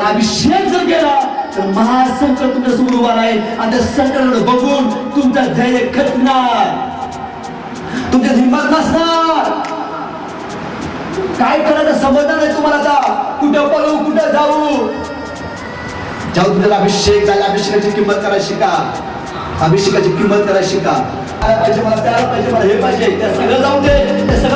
अभिषेक जर केला तर महासंकट तुमच्यासमोर उभा राहील. आणि त्या संकटाकडे बघून तुमचा धैर्य खचणार. तुमच्या हिंमत नसणार. काय करायचं समजणार नाही तुम्हाला आता. कुठं पळू कुठं जाऊ? जाऊ तुमच्याला अभिषेक झाला. अभिषेकाची किंमत करायला शिका. अभिषेकाची किंमत करायला शिका. काय पाहिजे मला त्याला पाहिजे मला हे पाहिजे. त्या सगळं जाऊ दे. ते सगळं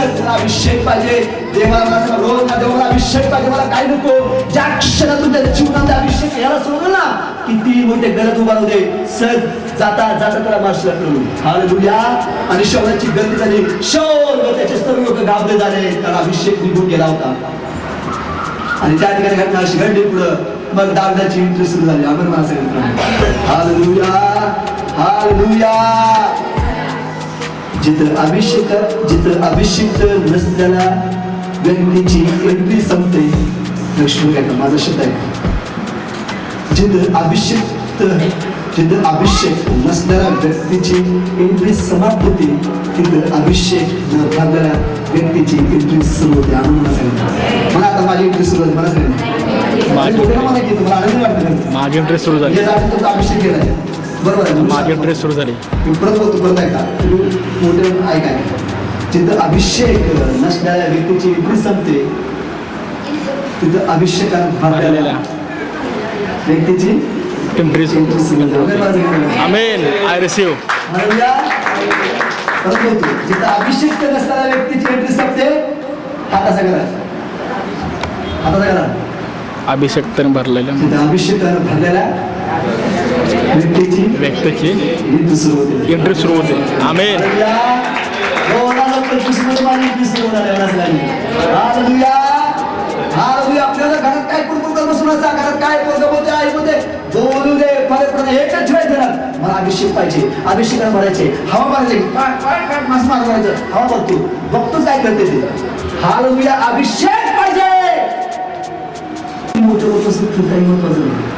तुला अभिषेक पाहिजे. देवाला माझा रोज ना देव अभिषेक पाहिजे. मला काय नको? ज्या क्षणात तुमच्या जीवनात अभिषेक यायला सोडलं ना. किती मोठे गरज उभारू दे. सहज जाता जाता त्याला मार्शला करू हालेलुया. आणि शौलाची गर्दी झाली. शौर त्याचे सर्व लोक गाबले झाले. त्याला अभिषेक निघून गेला होता. आणि त्या ठिकाणी घटना अशी घडली पुढं. मग दागदाची एंट्री सुरू झाली. आपण मला सांगितलं हालेलुया. हालेलुया. जिथं अभिषेक जिथं अभिषेक नसलेल्या व्यक्तीची एंट्री संपते. लक्ष्मी काय माझा शब्द आहे. जिथं अभिषेक जिथं अभिषेक नसलेल्या व्यक्तीची एंट्री समाप्त होते तिथं अभिषेक न झालेल्या व्यक्तीची एंट्री सुरू होते मला सांगितलं. मला आता माझी एंट्री सुरू होते मला सांगितलं. माझी. मला आनंद वाटतं. इंटरेस्ट सुरू झाली. अभिषेक केलाय बरोबर माझी इंटरेस्ट सुरू झाली. परत बोलतो परत ऐका. मोठे जिथं अभिषेक नसणाऱ्या व्यक्तीची एंट्री संपते तिथं भरलेल्या व्यक्तीची होते. Amen I receive hallelujah. परत बोलतो. जिथं अभिषेक नसणाऱ्या व्यक्तीची एंट्री संपते करा करा अभिषेक तर भरलेल्या जिथं अभिषेकानं भरलेल्या व्यक्तीची एंट्री सुरू होते. आपल्याला घरात काय कुरकुर करत. घरात काय बोलते, बोलू दे. एकच ठेवायचं घरात. मला अभिषेक पाहिजे. अभिषेकानं भरायचे हवा मारायचे. काय काय काय मास मारायचं हवा बघतो बघतोच काय करते ते. हालेलुया. अभिषेक पाहिजे. मोठं होत असेल काही महत्वाचं नाही.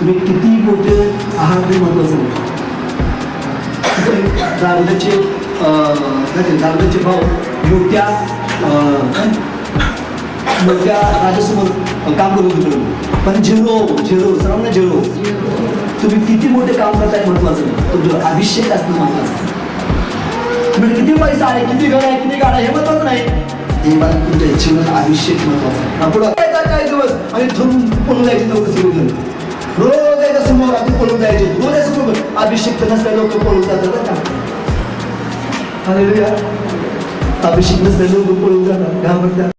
तुम्ही किती मोठे आहात हे महत्वाचं नाही. दारुड्याचे दारुड्याचे भाव मोठ्या मोठ्या राजासमोर काम करत होतो पण झिरो झिरो सर्वांना झिरो. तुम्ही किती मोठे काम करताय महत्वाचं नाही. तुमचं अभिषेक असणं महत्वाचं तुम्ही किती पैसा आहे किती घर आहे किती गाडा हे महत्वाचं नाही. हे मला तुमच्या जीवनात अभिषेक महत्त्वाचा आहे. आपण काय काही दिवस आणि थरून पुन्हा जायचे लोक सुरू जण. रोज एका समोर आपण पळून जायचे रोज याच्या समोर अभिषेक नसल्या लोक पळून जातात का हालेलुया. अभिषेक नसल्या लोक पळून जातात घाबरतात